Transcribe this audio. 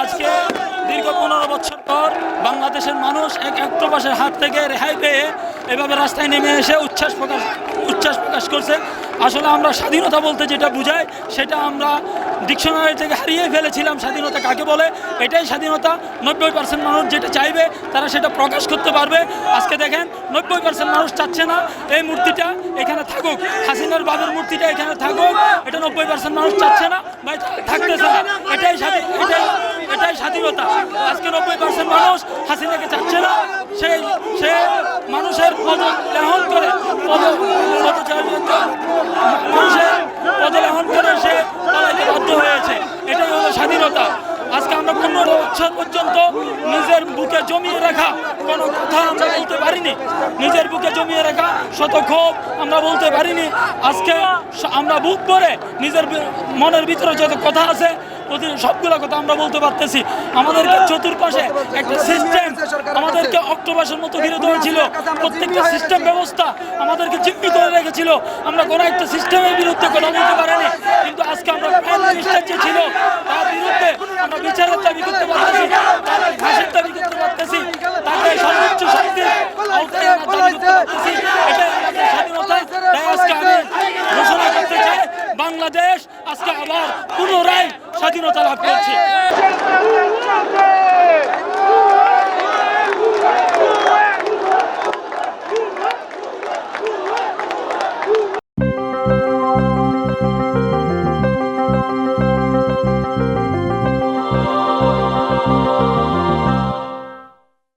আজকে দীর্ঘ পনেরো বছর পর বাংলাদেশের মানুষ এক এক প্রবাসের হাত থেকে রেহাই পেয়ে এভাবে রাস্তায় নেমে এসে উচ্ছ্বাস প্রকাশ উচ্ছ্বাস প্রকাশ করছে। আসলে আমরা স্বাধীনতা বলতে যেটা বুঝাই, সেটা আমরা ডিকশনারি থেকে হারিয়ে ফেলেছিলাম স্বাধীনতা। কাকে বলে? এটাই স্বাধীনতা। নব্বই পার্সেন্ট মানুষ যেটা চাইবে, তারা সেটা প্রকাশ করতে পারবে। আজকে দেখেন, নব্বই পার্সেন্ট মানুষ চাচ্ছে না। এই মূর্তিটা এখানে থাকুক। হাসিনার বাবের মূর্তিটা এখানে থাকুক। এটা নব্বই পার্সেন্ট মানুষ চাচ্ছে না। বা থাকতেছে না। এটাই এটাই এটাই স্বাধীনতা। আজকে নব্বই পার্সেন্ট মানুষ হাসিনাকে চাচ্ছে না। সেই সে মানুষের পদ লেহন করে পদ পদচারিত মানুষের পদলেহন করে সে পালাইতে বাধ্য হয়েছে এটাই হলো স্বাধীনতা আজকে আমরা পনেরো বছর পর্যন্ত নিজের বুকে জমিয়ে রাখা কোনো কথা আমরা বলতে পারিনি। নিজের বুকে জমিয়ে রাখা শত ক্ষোভ আমরা বলতে পারিনি। আজকে আমরা বুক করে নিজের মনের ভিতরে যত কথা আছে সবগুলো কথা আমরা বলতে পারতেছি। আমাদেরকে চতুর্পাশে একটা সিস্টেম আমাদেরকে অক্টোপাসের মতো ঘিরে ধরেছিল। প্রত্যেকটা সিস্টেম ব্যবস্থা আমাদেরকে চিহ্নিত করে রেখেছিল। আমরা কোনো একটা সিস্টেমের বিরুদ্ধে কথা বলতে পারিনি। কিন্তু আজকে আমরা প্রাইম মিনিস্টার যে ছিল, তার বিরুদ্ধে আমরা বিচারের দাবি করতে পারতেছি তার ফাঁসির দাবি করতে পারতেছি তাকে সর্বোচ্চ শাস্তির আওতায় আনার দাবি করতে পারতেছি এটাই আমাদের স্বাধীনতা তাই আজকে আমি ঘোষণা করতে চাই বাংলাদেশ আজকে আবার পুনরায় স্বাধীনতা লাভ করছে।